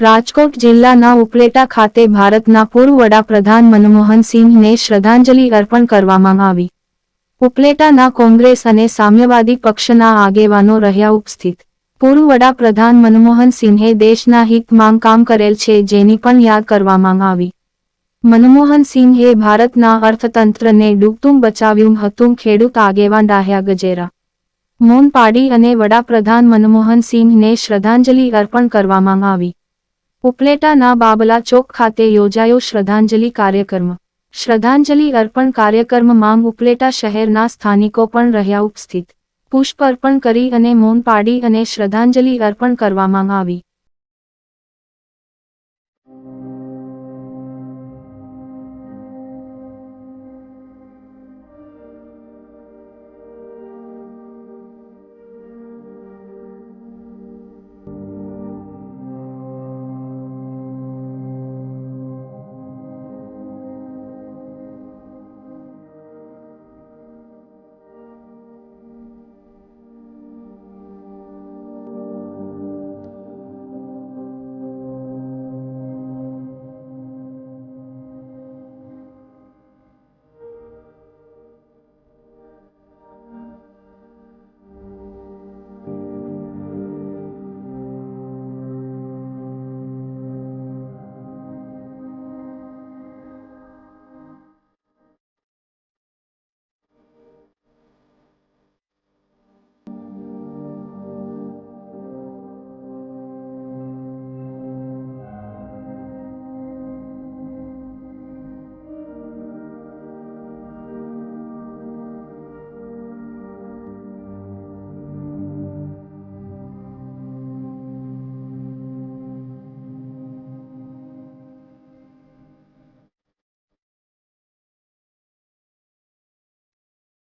રાજકોટ જિલ્લાના ઉપલેટા ખાતે ભારતના પૂર્વ વડાપ્રધાન મનમોહન સિંહને શ્રદ્ધાંજલિ અર્પણ કરવામાં આવી. ઉપલેટાના કોંગ્રેસ અને સામ્યવાદી પક્ષના આગેવાનો રહ્યા ઉપસ્થિત. પૂર્વ વડાપ્રધાન મનમોહન સિંહે દેશના હિતમાં કામ કરેલ છે જેની પણ યાદ કરવામાં આવી. મનમોહન સિંહે ભારતના અર્થતંત્રને ડૂબતું બચાવ્યું હતું, ખેડૂત આગેવાન ડાહ્યા ગજેરા. મૌન પાડી અને વડાપ્રધાન મનમોહન સિંહને શ્રદ્ધાંજલિ અર્પણ કરવામાં આવી. ઉપલેટાના બાબલા ચોક ખાતે યોજાયો શ્રદ્ધાંજલિ કાર્યક્રમ. શ્રદ્ધાંજલિ અર્પણ કાર્યક્રમમાં ઉપલેટા શહેરના સ્થાનિકો પણ રહ્યા ઉપસ્થિત. પુષ્પ અર્પણ કરી અને મૌન પાડી અને શ્રદ્ધાંજલિ અર્પણ કરવામાં આવી.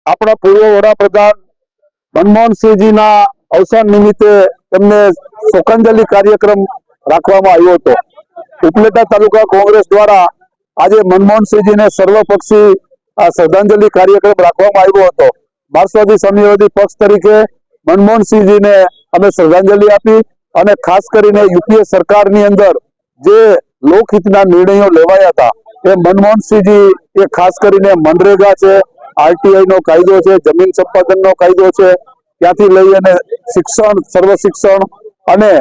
આપણા પૂર્વ વડાપ્રધાન મનમોહનસિંહજીના અવસાન નિમિત્તે તેમને શોકાંજલિ કાર્યક્રમ રાખવામાં આવ્યો હતો. ઉપલેટા તાલુકા કોંગ્રેસ દ્વારા આજે મનમોહનસિંહજીને સર્વપક્ષી શ્રદ્ધાંજલિ કાર્યક્રમ રાખવામાં આવ્યો હતો. માર્ક્સવાદી સામ્યવાદી પક્ષ તરીકે મનમોહનસિંહજીને અમે શ્રદ્ધાંજલિ આપી અને ખાસ કરીને યુપીએ સરકારની અંદર જે લોકહિતના નિર્ણયો લેવાયા હતા, એ મનમોહનસિંહજી એ ખાસ કરીને મનરેગા છે આરટીઆઈ નો કાયદો છે, જમીન સંપાદન નો કાયદો છે, ત્યાંથી લઈ અને શિક્ષણ, સર્વ શિક્ષણ અને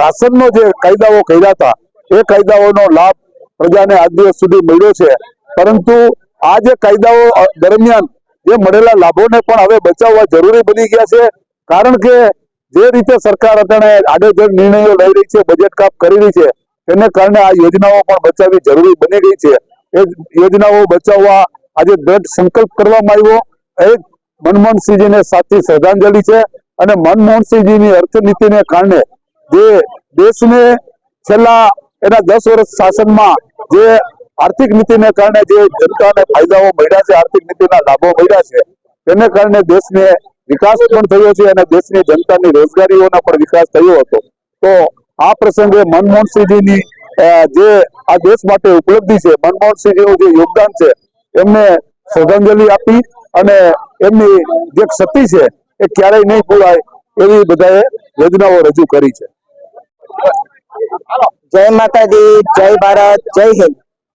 રાશનનો જે કાયદાઓ કર્યા હતા, એ કાયદાઓનો લાભ પ્રજાને આજ દિવસ સુધી મળ્યો છે. પરંતુ આ જે કાયદાઓ દરમિયાન જે મળેલા લાભોને પણ હવે બચાવવા જરૂરી બની ગયા છે, કારણ કે જે રીતે સરકાર અત્યારે આડેધડ નિર્ણયો લઈ રહી છે બજેટ કાપ કરી રહી છે, તેને કારણે આ યોજનાઓ પણ બચાવવી જરૂરી બની ગઈ છે. એ યોજનાઓ બચાવવા આજે દ્રઢ સંકલ્પ કરવામાં આવ્યો. એ મનમોહનસિંહજીને સાચી શ્રદ્ધાંજલિ છે અને મનમોહનસિંહજીની અર્થનીતિને કારણે જે દેશને છેલ્લા એના દસ વર્ષ શાસનમાં જે આર્થિક નીતિને કારણે જે જનતાને ફાયદાઓ મળ્યા છે, આર્થિક નીતિના લાભો મળ્યા છે, તેને કારણે દેશને વિકાસ પણ થયો છે અને દેશની જનતાની રોજગારીઓનો પણ વિકાસ થયો હતો. તો આ પ્રસંગે મનમોહનસિંહજીની જે આ દેશ માટે ઉપલબ્ધિ છે, મનમોહનસિંહજીનું જે યોગદાન છે એમને શ્રદ્ધાંજલિ આપી અને એમની જે ક્ષતિ છે એ ક્યારેય નહીં ભૂલાય એવી બધાએ યોજનાઓ રજૂ કરી છે. જય માતાજી, જય ભારત, જય હિન્દ.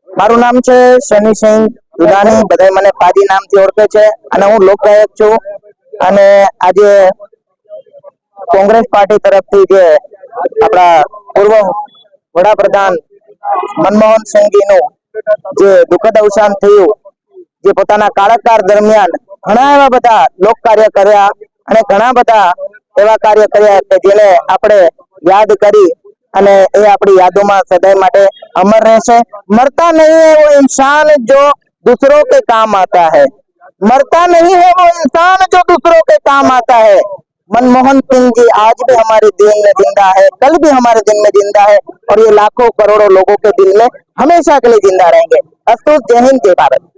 મારું નામ છે શનિસિંહ દુધાણી બધા મને પાદી નામથી ઓળખે છે અને હું લોકગાયક છું. અને આજે કોંગ્રેસ પાર્ટી તરફથી જે આપણા પૂર્વ વડાપ્રધાન મનમોહન સિંહજીનું જે દુઃખદ અવસાન થયું જે પોતાના કાળાકાર દરમિયાન ઘણા એવા બધા લોક કાર્ય કર્યા અને ઘણા બધા એવા કાર્ય કર્યા કે જેને આપણે યાદ કરી અને એ આપણી યાદોમાં સદાય માટે અમર રહેશે મરતા નહીં है वो इंसान जो दूसरों के काम आता है मरता नहीं है वो इंसान जो दूसरों के काम आता है मनमोहन सिंह जी आज भी हमारे दिल में जिंदा है कल भी हमारे दिल में जिंदा है और ये लाखों करोड़ों लोगों के दिल में हमेशा के लिए जिंदा रहेंगे अस्तु जय हिंद जय भारत